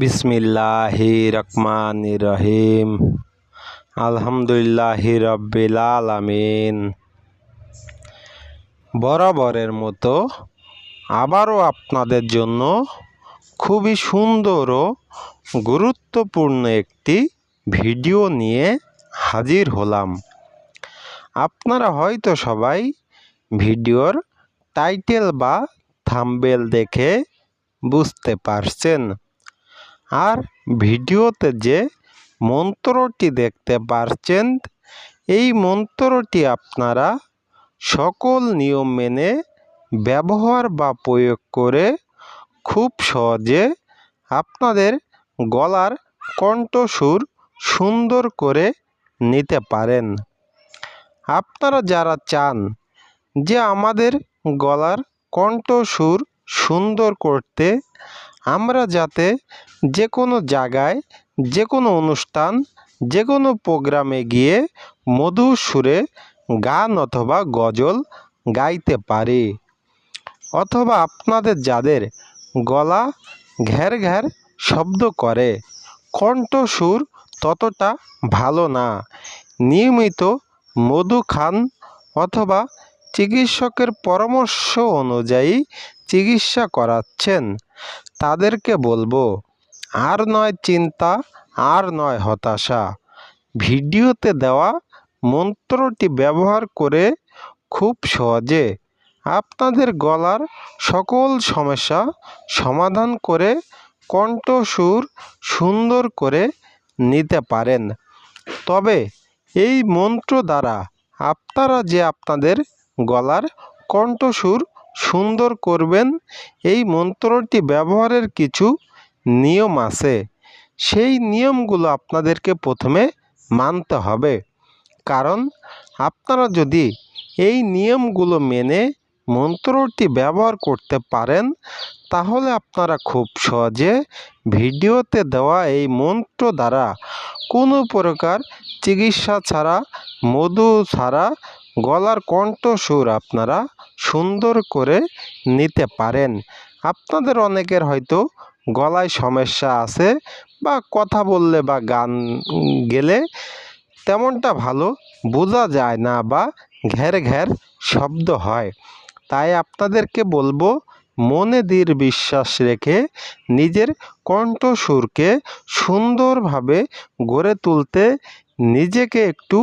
বিসমিল্লাহি রহমান রহিম আলহামদুলিল্লাহি রব্বিল আলামিন বরাবরের মতো আবারও আপনাদের জন্য খুবই সুন্দর ও গুরুত্বপূর্ণ একটি ভিডিও নিয়ে হাজির হলাম। আপনারা হয়তো সবাই ভিডিওর টাইটেল বা থাম্বেল দেখে বুঝতে পারছেন। আর ভিডিওতে যে মন্ত্রটি দেখতে পারছেন, এই মন্ত্রটি আপনারা সকল নিয়ম মেনে, ব্যবহার বা প্রয়োগ করে খুব সহজে আপনাদের গলার কণ্ঠসুর সুন্দর করে নিতে পারেন। আপনারা যারা চান যে আমাদের গলার কণ্ঠসুর সুন্দর করতে আমরা যাতে যে কোনো জায়গায়, যে কোনো অনুষ্ঠান, যে কোনো প্রোগ্রামে গিয়ে মধুর সুরে গান অথবা গজল গাইতে পারি। অথবা আপনাদের যাদের গলা ঘ্যার ঘ্যার শব্দ করে কণ্ঠসুর ততটা ভালো না, নিয়মিত মধু খান অথবা চিকিৎসকের পরামর্শ অনুযায়ী চিকিৎসা করাচ্ছেন। তাদেরকে বলব, আর নয় চিন্তা, আর নয় হতাশা। ভিডিওতে দেওয়া মন্ত্রটি ব্যবহার করে খুব সহজে আপনাদের গলার সকল সমস্যা সমাধান করে কণ্ঠসুর সুন্দর করে নিতে পারেন। তবে এই মন্ত্র দ্বারা আপনারা যে আপনাদের গলার কণ্ঠসুর সুন্দর করবেন। এই মন্ত্রটি ব্যবহারের কিছু নিয়ম আছে। সেই নিয়মগুলো আপনাদেরকে প্রথমে মানতে হবে। কারণ আপনারা যদি এই নিয়মগুলো মেনে মন্ত্রটি ব্যবহার করতে পারেন, তাহলে আপনারা খুব সহজে ভিডিওতে দেওয়া এই মন্ত্র দ্বারা কোনো প্রকার চিকিৎসা ছাড়া, মধু ছাড়া গলার কণ্ঠসুর আপনারা সুন্দর করে নিতে পারেন। আপনাদের অনেকের হয়তো গলায় সমস্যা আছে বা কথা বললে বা গান গেলে তেমনটা ভালো বোঝা যায় না বা ঘ্যার ঘ্যার শব্দ হয়। তাই আপনাদেরকে বলব, মনে দৃঢ় বিশ্বাস রেখে নিজের কণ্ঠসুরকে সুন্দরভাবে গড়ে তুলতে নিজেকে একটু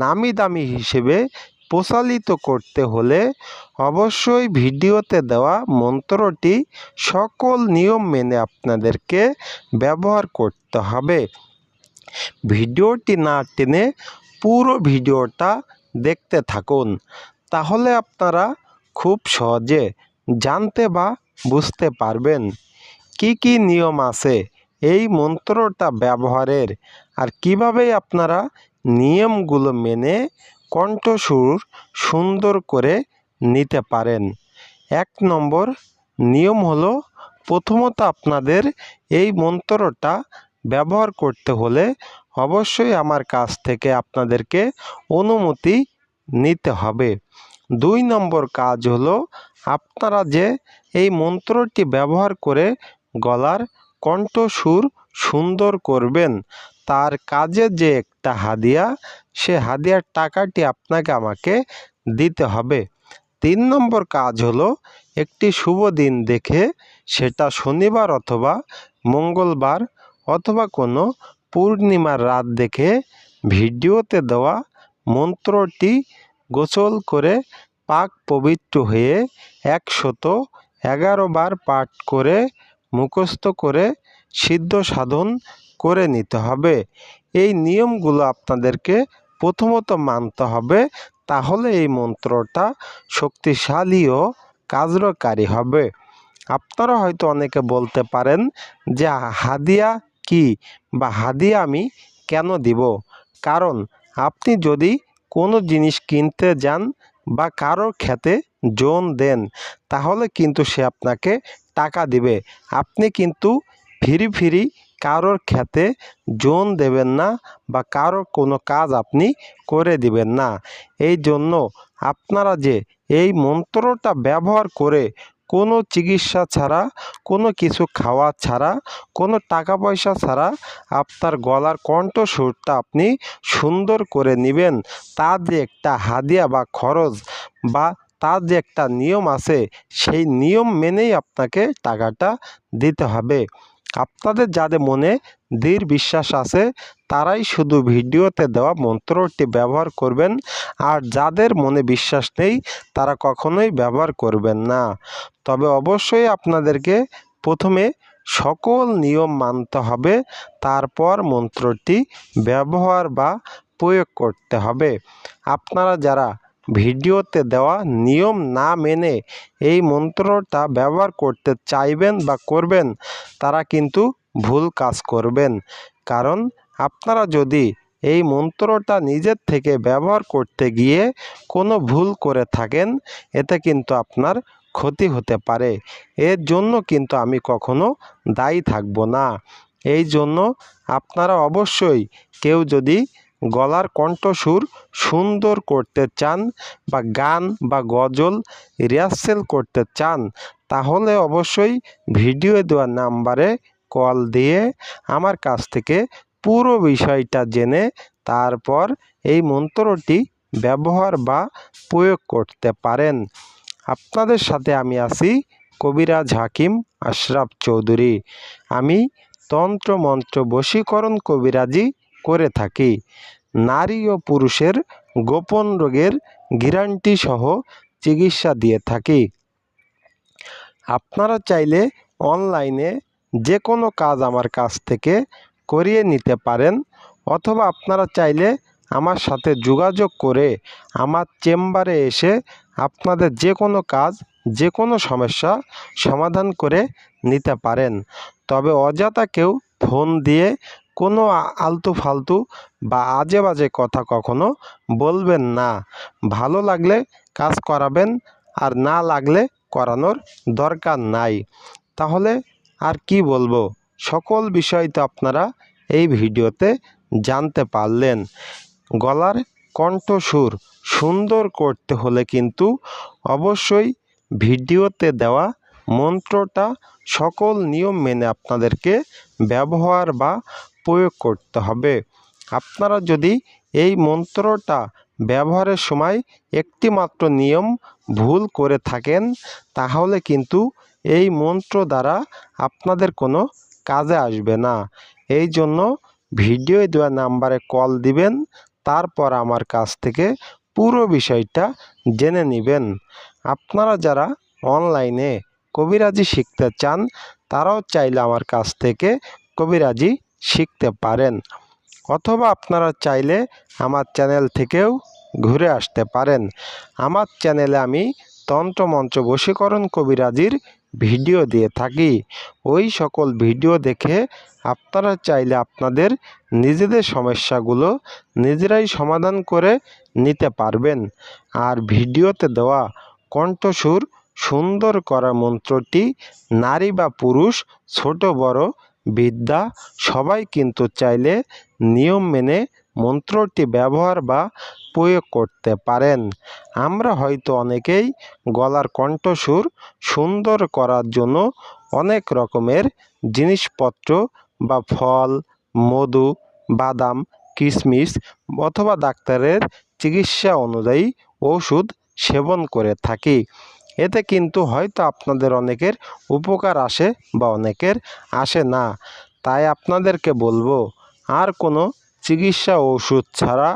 নামি দামি হিসেবে প্রচালিত করতে হলে অবশ্যই ভিডিওতে দেওয়া মন্ত্রটি সকল নিয়ম মেনে আপনাদেরকে ব্যবহার করতে হবে। ভিডিওটি না টেনে পুরো ভিডিওটা দেখতে থাকুন, তাহলে আপনারা খুব সহজে জানতে বা বুঝতে পারবেন কি কি নিয়ম আছে এই মন্ত্রটা ব্যবহারের, আর কীভাবে আপনারা নিয়মগুলো মেনে কণ্ঠসুর সুন্দর করে নিতে পারেন। এক নম্বর নিয়ম হলো, প্রথমত আপনাদের এই মন্ত্রটা ব্যবহার করতে হলে অবশ্যই আমার কাছ থেকে আপনাদেরকে অনুমতি নিতে হবে। দুই নম্বর কাজ হলো, আপনারা যে এই মন্ত্রটি ব্যবহার করে গলার কণ্ঠসুর সুন্দর করবেন তার কাজে যে একটা হাদিয়া, সে হাদিয়ার টাকাটি আপনাকে আমাকে দিতে হবে। তিন নম্বর কাজ হলো, একটি শুভ দিন দেখে সেটা শনিবার অথবা মঙ্গলবার অথবা কোনো পূর্ণিমার রাত দেখে ভিডিওতে দেওয়া মন্ত্রটি গোসল করে পাক পবিত্র হয়ে একশত এগারো বার পাঠ করে মুখস্থ করে সিদ্ধ সাধন করে নিতে হবে। এই নিয়মগুলো আপনাদেরকে প্রথমত মানতে হবে। তাহলে এই মন্ত্রটা শক্তিশালী ও কার্যকারী হবে। আপনারা হয়তো অনেকে বলতে পারেন যে, হাদিয়া কি বা হাদিয়া আমি কেন দিব? কারণ আপনি যদি কোনো জিনিস কিনতে যান বা কারোর খেতে জোন দেন, তাহলে কিন্তু সে আপনাকে টাকা দিবে। আপনি কিন্তু ফিরি ফিরি কারোর খেতে জোন দেবেন না বা কারোর কোনো কাজ আপনি করে দিবেন না। এই জন্য আপনারা যে এই মন্ত্রটা ব্যবহার করে কোনো চিকিৎসা ছাড়া, কোনো কিছু খাওয়া ছাড়া, কোনো টাকা পয়সা ছাড়া আপনার গলার কণ্ঠস্বরটা আপনি সুন্দর করে নেবেন, তার যে একটা হাদিয়া বা খরচ বা তার যে একটা নিয়ম আছে, সেই নিয়ম মেনেই আপনাকে টাকাটা দিতে হবে। আপনাদের যাদের মনে দৃঢ় বিশ্বাস আছে, তারাই শুধু ভিডিওতে দেওয়া মন্ত্রটি ব্যবহার করবেন। আর যাদের মনে বিশ্বাস নেই, তারা কখনোই ব্যবহার করবেন না। তবে অবশ্যই আপনাদেরকে প্রথমে সকল নিয়ম মানতে হবে, তারপর মন্ত্রটি ব্যবহার বা প্রয়োগ করতে হবে। আপনারা যারা ভিডিওতে দেওয়া নিয়ম না মেনে এই মন্ত্রটা ব্যবহার করতে চাইবেন বা করবেন, তারা কিন্তু ভুল কাজ করবেন। কারণ আপনারা যদি এই মন্ত্রটা নিজের থেকে ব্যবহার করতে গিয়ে কোনো ভুল করে থাকেন, এতে কিন্তু আপনার ক্ষতি হতে পারে। এর জন্য কিন্তু আমি কখনো দায়ী থাকব না। এই জন্য আপনারা অবশ্যই কেউ যদি গলার কণ্ঠসুর সুন্দর করতে চান বা গান বা গজল রিহার্সেল করতে চান, তাহলে অবশ্যই ভিডিও দেওয়া নাম্বারে কল দিয়ে আমার কাছ থেকে পুরো বিষয়টা জেনে তারপর এই মন্ত্রটি ব্যবহার বা প্রয়োগ করতে পারেন। আপনাদের সাথে আমি আছি কবিরাজ হাকিম আশরাফ চৌধুরী। আমি তন্ত্র মন্ত্র বশীকরণ কবিরাজি করে থাকি। নারী ও পুরুষের গোপন রোগের গ্যারান্টি সহ চিকিৎসা দিয়ে থাকি। আপনারা চাইলে অনলাইনে যে কোনো কাজ আমার কাছ থেকে করিয়ে নিতে পারেন অথবা আপনারা চাইলে আমার সাথে যোগাযোগ করে আমার চেম্বারে এসে আপনাদের যে কোনো কাজ যে কোনো সমস্যা সমাধান করে নিতে পারেন। তবে অযথা কেউ ফোন দিয়ে কোনো আলতু ফালতু বা আজে বাজে কথা কখনো বলবেন না। ভালো লাগলে কাজ করাবেন, আর না লাগলে করানোর দরকার নাই। তাহলে আর কি বলব? সকল বিষয় তো আপনারা এই ভিডিওতে জানতে পারলেন। গলার কণ্ঠসুর সুন্দর করতে হলে কিন্তু অবশ্যই ভিডিওতে দেওয়া মন্ত্রটা সকল নিয়ম মেনে আপনাদেরকে ব্যবহার বা প্রয়োগ করতে হবে। আপনারা যদি এই মন্ত্রটা ব্যবহারের সময় একটি মাত্র নিয়ম ভুল করে থাকেন, তাহলে কিন্তু এই মন্ত্র দ্বারা আপনাদের কোনো কাজে আসবে না। এই জন্য ভিডিও দেওয়া নাম্বারে কল দিবেন, তারপর আমার কাছ থেকে পুরো বিষয়টা জেনে নেবেন। আপনারা যারা অনলাইনে কবিরাজি শিখতে চান, তারাও চাইলে আমার কাছ থেকে কবিরাজি শিখতে পারেন। অথবা আপনারা চাইলে আমার চ্যানেল থেকেও ঘুরে আসতে পারেন। আমার চ্যানেলে আমি তন্ত্রমন্ত্র বশীকরণ কবিরাজির ভিডিও দিয়ে থাকি। ওই সকল ভিডিও দেখে আপনারা চাইলে আপনাদের নিজেদের সমস্যাগুলো নিজেরাই সমাধান করে নিতে পারবেন। আর ভিডিওতে দেওয়া কণ্ঠসুর সুন্দর করা মন্ত্রটি, নারী বা পুরুষ, ছোট, বড়, বিদ্যা, সবাই কিন্তু চাইলে নিয়ম মেনে মন্ত্রটি ব্যবহার বা প্রয়োগ করতে পারেন। আমরা হয়তো অনেকেই গলার কণ্ঠসুর সুন্দর করার জন্য অনেক রকমের জিনিসপত্র বা ফল, মধু, বাদাম, কিশমিশ অথবা ডাক্তারের চিকিৎসা অনুযায়ী ওষুধ সেবন করে থাকি। এতে কিন্তু হয়তো আপনাদের অনেকের উপকার আসে বা অনেকের আসে না। তাই আপনাদেরকে বলব, আর কোনো চিকিৎসা ওষুধ ছাড়া,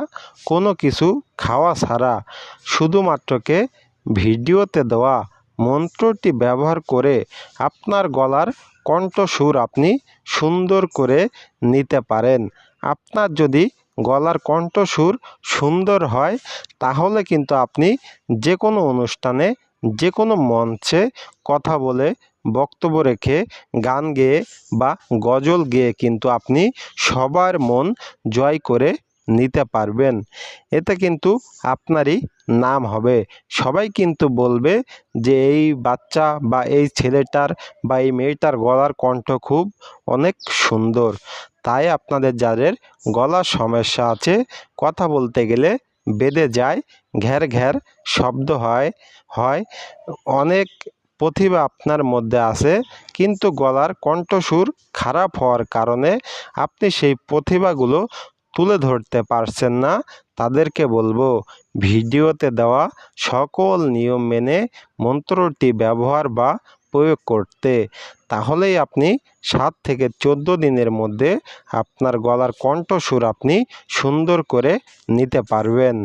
কোনো কিছু খাওয়া ছাড়া শুধুমাত্রকে ভিডিওতে দেওয়া মন্ত্রটি ব্যবহার করে আপনার গলার কণ্ঠসুর আপনি সুন্দর করে নিতে পারেন। আপনার যদি গলার কণ্ঠসুর সুন্দর হয়, তাহলে কিন্তু আপনি যে কোনো অনুষ্ঠানে যে কোনো মঞ্চে কথা বলে বক্তব্য রেখে, গান গেয়ে বা গজল গেয়ে কিন্তু আপনি সবার মন জয় করে নিতে পারবেন। এতে কিন্তু আপনারই নাম হবে। সবাই কিন্তু বলবে যে, এই বাচ্চা বা এই ছেলেটার বা এই মেয়েটার গলার কণ্ঠ খুব অনেক সুন্দর। তাই আপনাদের যাদের গলার সমস্যা আছে, কথা বলতে গেলে বেঁধে যায় ঘ্যার ঘ্যার শব্দ হয় হয়। অনেক প্রতিভা আপনার মধ্যে আছে, কিন্তু গলার কণ্ঠসুর খারাপ হওয়ার কারণে আপনি সেই প্রতিভাগুলো তুলে ধরতে পারছেন না। তাদেরকে বলব, ভিডিওতে দেওয়া সকল নিয়ম মেনে মন্ত্রটি ব্যবহার বা প্রয়োগ করতে। তাহলেই আপনি সাত থেকে চোদ্দ দিনের মধ্যে আপনার গলার কণ্ঠসুর আপনি সুন্দর করে নিতে পারবেন।